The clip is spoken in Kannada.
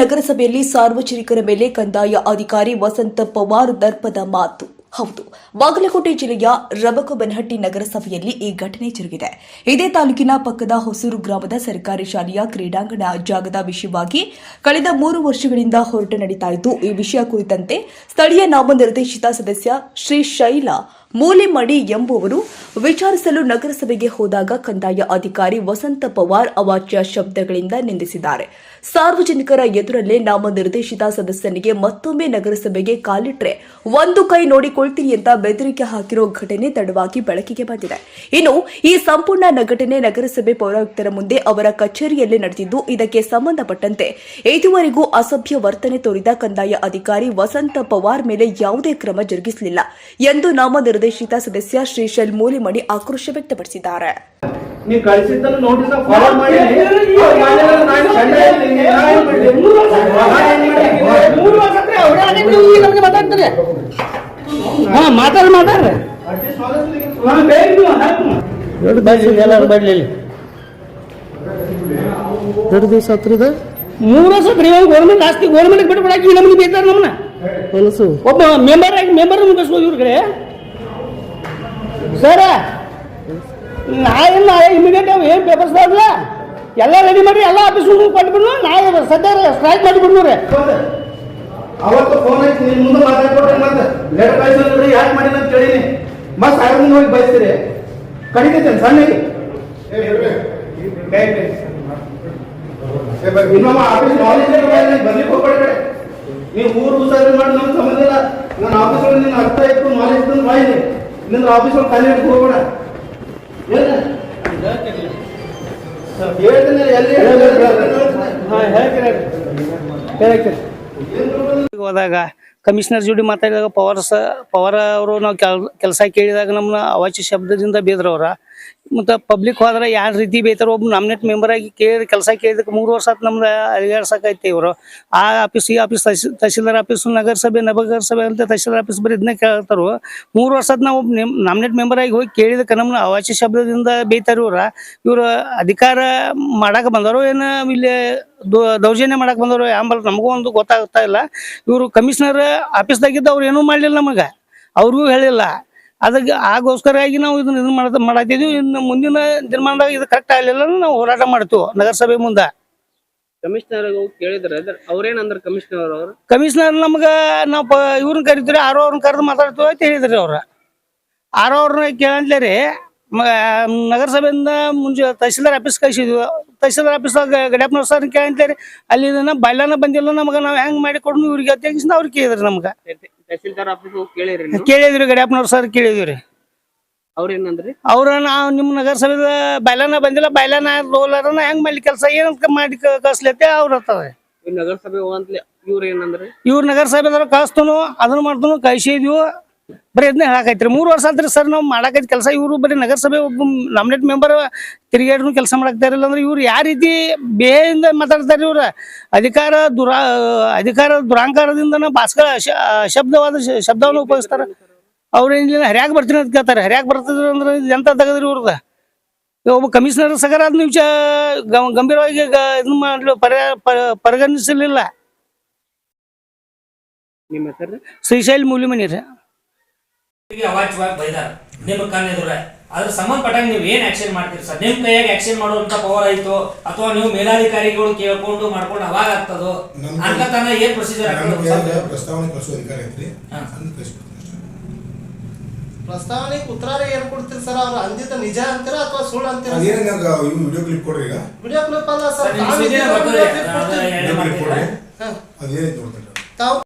ನಗರಸಭೆಯಲ್ಲಿ ಸಾರ್ವಜನಿಕರ ಮೇಲೆ ಕಂದಾಯ ಅಧಿಕಾರಿ ವಸಂತ ಪವಾರ್ ದರ್ಪದ ಮಾತು. ಹೌದು, ಬಾಗಲಕೋಟೆ ಜಿಲ್ಲೆಯ ರಬಕಬನಹಟ್ಟಿ ನಗರಸಭೆಯಲ್ಲಿ ಈ ಘಟನೆ ಜರುಗಿದೆ. ಇದೇ ತಾಲೂಕಿನ ಪಕ್ಕದ ಹೊಸೂರು ಗ್ರಾಮದ ಸರ್ಕಾರಿ ಶಾಲೆಯ ಕ್ರೀಡಾಂಗಣ ಜಾಗದ ವಿಷಯವಾಗಿ ಕಳೆದ ಮೂರು ವರ್ಷಗಳಿಂದ ಹೋರಾಟ ನಡೀತಾ ಇದ್ದು, ಈ ವಿಷಯ ಕುರಿತಂತೆ ಸ್ಥಳೀಯ ನಾಮನಿರ್ದೇಶಿತ ಸದಸ್ಯ ಶ್ರೀ ಶೈಲಾ ಮೂಲಿಮಡಿ ಎಂಬುವರು ವಿಚಾರಿಸಲು ನಗರಸಭೆಗೆ ಹೋದಾಗ ಕಂದಾಯ ಅಧಿಕಾರಿ ವಸಂತ ಪವಾರ್ ಅವಾಚ್ಯ ಶಬ್ದಗಳಿಂದ ನಿಂದಿಸಿದ್ದಾರೆ. ಸಾರ್ವಜನಿಕರ ಎದುರಲ್ಲೇ ನಾಮನಿರ್ದೇಶಿತ ಸದಸ್ಯನಿಗೆ ಮತ್ತೊಮ್ಮೆ ನಗರಸಭೆಗೆ ಕಾಲಿಟ್ರೆ ಒಂದು ಕೈ ನೋಡಿಕೊಳ್ತೀನಿ ಅಂತ ಬೆದರಿಕೆ ಹಾಕಿರೋ ಘಟನೆ ತಡವಾಗಿ ಬೆಳಕಿಗೆ ಬಂದಿದೆ. ಇನ್ನು ಈ ಸಂಪೂರ್ಣ ಘಟನೆ ನಗರಸಭೆ ಪೌರಾಯುಕ್ತರ ಮುಂದೆ ಅವರ ಕಚೇರಿಯಲ್ಲಿ ನಡೆದಿದ್ದು, ಇದಕ್ಕೆ ಸಂಬಂಧಪಟ್ಟಂತೆ ಇದುವರೆಗೂ ಅಸಭ್ಯ ವರ್ತನೆ ತೋರಿದ ಕಂದಾಯ ಅಧಿಕಾರಿ ವಸಂತ ಪವಾರ್ ಮೇಲೆ ಯಾವುದೇ ಕ್ರಮ ಜರುಗಿಸಲಿಲ್ಲ ಎಂದು ನಾಮನಿರ್ದೇಶಿತ ಸದಸ್ಯ ಶ್ರೀಶೈಲ್ ಮೂಲಿಮಣಿ ಆಕ್ರೋಶ ವ್ಯಕ್ತಪಡಿಸಿದ್ದಾರೆ. ಎರಡು ದಿವಸ ಹತ್ರದ ಮೂರು ವರ್ಷ ಬರೀ ಗೌರ್ಮೆಂಟ್ ಆಸ್ತಿ ಗೌರ್ಮೆಂಟ್ ಬಿಟ್ಟು ಬಿಡಾಕಿ ನಮ್ಗೆ ಬೇಕಾರ ನಮ್ಮನ್ನ ಒಬ್ಬ ಮೆಂಬರ್ ಆಗಿ ಮೆಂಬರ್ ಮುಗಿಸ್ಬೋದು ಇವ್ರ ಕಡೆ ಸರ ನಾಳೆ ನಾಳೆ ಇಮಿಡಿಯೇಟ್ ಅವು ಏನು ಪೇಪರ್ಸ್ ಬರಲ್ಲ ಎಲ್ಲ ರೆಡಿ ಮಾಡಿ ಎಲ್ಲ ಆಫೀಸ್ ಕೊಟ್ಬಿಡ್ನು. ನಾಳೆ ಸದ್ಯ ಸ್ಟ್ರೈಕ್ ಮಾಡಿಬಿಡ್ನು ರೀ. ಅವತ್ತು ಫೋನ್ ಐತಿ ನೀನು ಮುಂದೆ ಮಾತಾಡ್ಕೊಟ್ರೆ ಮತ್ತೆ ಲೆಟರ್ ನೋಡಿ ಯಾಕೆ ಮಾಡಿಲ್ಲ ಅಂತ ಕೇಳಿನಿ. ಮತ್ತೆ ಸಾವಿರ ಮುಂದೆ ಹೋಗಿ ಬಯಸ್ತೀರಿ ಕಡಿತೈತೆ ಸಣ್ಣಗೆ? ನಿಮ್ಮ ಆಫೀಸ್ ನಾಲೆಜ್ ಬರ್ಲಿಕ್ಕೆ ಹೋಗ್ಬೇಡ ಕಡೆ. ನೀವು ಊರು ಉಸಾರಿ ಮಾಡಿ ನಮ್ಗೆ ಸಂಬಂಧ ಇಲ್ಲ. ನನ್ನ ಆಫೀಸ್ ಒಳಗೆ ನಿನ್ನ ಅರ್ಥ ಇತ್ತು ನಾಲೆಜ್ ಇತ್ತು ಬಾಯಿಲಿ. ನಿನ್ನ ಆಫೀಸ್ ಒಳಗೆ ಖಾಲಿ ಇಟ್ಟು ಹೋಗೋಣ ಹೋದಾಗ ಕಮಿಷನರ್ ಜೋಡಿ ಮಾತಾಡಿದಾಗ ಪವರ್ ಸ, ಪವರ್ ಅವರು ನಾವು ಕೆಲ್, ಕೆಲಸ ಕೇಳಿದಾಗ ನಮ್ಮನ್ನ ಅವಾಚ್ಯ ಶಬ್ದದಿಂದ ಬೇದ್ರವ್ರ. ಮತ್ತು ಪಬ್ಲಿಕ್ ಹೋದ್ರೆ ಯಾವ ರೀತಿ ಬೇತಾರ ಒಬ್ಬ ನಾಮಿನೇಟ್ ಮೆಂಬರ್ ಆಗಿ ಕೇಳಿ ಕೆಲಸ ಕೇಳಿದಕ್ಕೆ ಮೂರು ವರ್ಷ ಆತು ನಮ್ದು ಅಲಿಗಾಡ್ಸಕೈತಿ ಇವರು. ಆ ಆಫೀಸ್ ಈ ಆಫೀಸ್ ತಹಶೀ, ತಹಶೀಲ್ದಾರ್ ಆಫೀಸ್ ನಗರಸಭೆ ನಗರಸಭೆ ಅಂತ ತಹಶೀಲ್ದಾರ್ ಆಫೀಸ್ ಬರೀ ಇದನ್ನ ಕೇಳ್ತಾರು. ಮೂರು ವರ್ಷದ ನಾವು ನಾಮಿನೇಟ್ ಮೆಂಬರ್ ಆಗಿ ಹೋಗಿ ಕೇಳಿದಕ್ಕೆ ನಮ್ಮ ಅವಾಚ್ಯ ಶಬ್ದದಿಂದ ಬೇಯ್ತಾರ ಇವ್ರ. ಇವ್ರ ಅಧಿಕಾರ ಮಾಡಾಕ ಬಂದವರು ಏನು ಇಲ್ಲಿ ದೌರ್ಜನ್ಯ ಮಾಡಕ್ ಬಂದವರು ಆಂಬಲ್ ನಮಗೂ ಒಂದು ಗೊತ್ತಾಗ್ತಾ ಇಲ್ಲ. ಇವರು ಕಮಿಷನರ್ ಆಫೀಸ್ದಾಗಿದ್ದ ಅವ್ರು ಏನೂ ಮಾಡಲಿಲ್ಲ ನಮಗೆ. ಅವ್ರಿಗೂ ಹೇಳಿಲ್ಲ. ಅದಕ್ಕೆ ಆಗೋಸ್ಕರವಾಗಿ ನಾವು ಇದನ್ನ ಇದನ್ನ ಮಾಡ ಮಾಡತ್ತಿದ್ವಿ ಇನ್ನು ಮುಂದಿನ ದಿನಮಾನದಾಗ ಇದು ಕರೆಕ್ಟ್ ಆಗಲಿಲ್ಲ ನಾವು ಹೋರಾಟ ಮಾಡ್ತೀವಿ ನಗರಸಭೆ ಮುಂದೆ. ಕಮಿಷನರ್ ಕೇಳಿದ್ರ ಅವ್ರೇನಂದ್ರ ಕಮಿಷನರ್ ಅವ್ರು? ಕಮಿಷನರ್ ನಮ್ಗೆ ನಾವು ಪ ಇವ್ರನ್ನ ಕರಿತೀರಿ ಆರೋ ಅವ್ರನ್ನ ಕರೆದು ಮಾತಾಡ್ತೀವಿ ಅಂತ ಹೇಳಿದ್ರಿ ಅವ್ರ. ಆರೋ ಅವ್ರನ್ನ ಕೇಳಂತ್ಲೇ ರೀ ನಗರಸಭೆಯಿಂದ ಮುಂಚೆ ತಹಸೀಲ್ದಾರ್ ಆಫೀಸ್ ಕಳಿಸಿದ್ವಿ. ತಹಶೀಲ್ದಾರ್ ಆಫೀಸ್ ಗಡಿಯಪ್ಪನವ್ರ ಸರ್ ಕೇಳಂತೇರಿ ಅಲ್ಲಿ ಬೈಲಾನ ಬಂದಿಲ್ಲ ನಮಗೆ ನಾವು ಹೆಂಗ್ ಮಾಡಿ ಕೊಡ್ನು ಇವ್ರಿಗೆ ತೆಗಿಸಿದ ಅವ್ರು ಕೇಳಿದ್ರಿ ನಮ್ಗೆ. ತಹಸೀಲ್ದಾರ್ ಆಫೀಸ್ ಹೋಗಿ ಕೇಳಿರಿ ನೀವು. ಕೇಳಿದ್ರಿ ಗಡ್ಯಾಪ್ನವ್ರ ಸರ್ ಕೇಳಿದ್ರಿ ಅವ್ರೇನಂದ್ರಿ? ಅವ್ರ ನಾವು ನಿಮ್ಮ ನಗರಸಭೆದ ಬೈಲಾನ ಬಂದಿಲ್ಲ ಬೈಲಾನ ರೋಲರ್ನ ಹೆಂಗ್ ಮಾಡ್ಲಿ ಕೆಲಸ ಏನಂತ ಮಾಡಿ ಕ- ಕಳ್ಸ್ಲತ್ತೆ ಅವ್ರ ಹತ್ತದ ಇವ್ ನಗರಸಭೆ ಹೋಗಂತ್ಲೆ ಇವ್ರ ಏನಂದ್ರಿ? ಇವ್ರ ನಗರಸಭೆದವ್ರು ಕಳಿಸ್ತನು ಅದನ್ನ ಮಾಡ್ತನು ಕಳ್ಸಿದ್ವು. ಬರೀ ಇದನ್ನ ಹೇಳಕೈತ್ರಿ ಮೂರು ವರ್ಷ ಆತ್ರಿ ಸರ್ ನಾವು ಮಾಡಾಕೈತಿ ಕೆಲಸ. ಇವರು ಬರೀ ನಗರಸಭೆ ಒಬ್ಬ ನಾಮಿನೇಟ್ ಮೆಂಬರ್ ತಿರುಗಾಡ್ರು ಕೆಲಸ ಮಾಡಾಕ್ತಾ ಇರಲಿಲ್ಲ ಅಂದ್ರೆ ಇವ್ರು ಯಾವ ರೀತಿ ಬೇಯಿಂದ ಮಾತಾಡ್ತಾರೆ ಇವ್ರ? ಅಧಿಕಾರ ದುರಾ ಅಧಿಕಾರ ದುರಾಂಕಾರದಿಂದನ ಭಾಸ್ಕರ ಶಬ್ದವಾದ ಶಬ್ದವನ್ನು ಉಪಯೋಗಿಸ್ತಾರ. ಅವ್ರೇನಿಲ್ಲ ಹರ್ಯಾಗ ಬರ್ತೀನಿ ಅಂತ ಕೇಳ್ತಾರೆ. ಹರ್ಯಾಗ ಬರ್ತಿದ್ರು ಅಂದ್ರೆ ಎಂತ ತೆಗದ್ರಿ ಇವ್ರದ? ಒಬ್ಬ ಕಮಿಷನರ್ ಸಗರ ಅದನ್ನ ವಿಚಾರ ಗಂಭೀರವಾಗಿ ಇದನ್ನ ಮಾಡ್ಲಿ ಪರ ಪರ- ಪರಿಗಣಿಸಲಿಲ್ಲ. ನಿಮ್ಮ ಹೆಸರು? ಶ್ರೀಶೈಲ್ ಮೂಲಿಮನಿ ರೀ. ಅವಾಚ್ಯವಾಗಿ ಬೈದಾರ. ನಿಮ್ಮ ಕಣ್ಣೆದುರ ಅದ್ರ ಸಂಬಂಧಪಟ್ಟಾಗ ನೀವು ಏನ್ ಆಕ್ಷನ್ ಮಾಡ್ತೀರಿ ಸರ್? ನಿಮ್ ಕೈಯಾಗ ಆಕ್ಷನ್ ಮಾಡುವಂತ ಪವರ್ ಆಯ್ತು? ಅಥವಾ ನೀವು ಮೇಲಾಧಿಕಾರಿಗಳು ಕೇಳ್ಕೊಂಡು ಮಾಡ್ಕೊಂಡು ಅವಾಗ ಆಗ್ತದೋ? ಅನ್ಕತನ ಏನ್ ಪ್ರೊಸೀಜರ್ ಪ್ರಸ್ತಾವನೆ ಉತ್ತರ ಏನ್ ಕೊಡ್ತೀರಿ ಸರ್? ಅವ್ರು ಅಂದಿದ್ದ ನಿಜ ಅಂತೀರಾ ಅಥವಾ ಸುಳ್ಳು ಅಂತೀರಾ ವಿಡಿಯೋ ಕ್ಲಿಪ್ ಕೊಡ್ರಿ ಈಗ. ವಿಡಿಯೋ ಕ್ಲಿಪ್ ಅಲ್ಲ ಸರ್, ಸರ್ ನಿಮ್ ತಾವು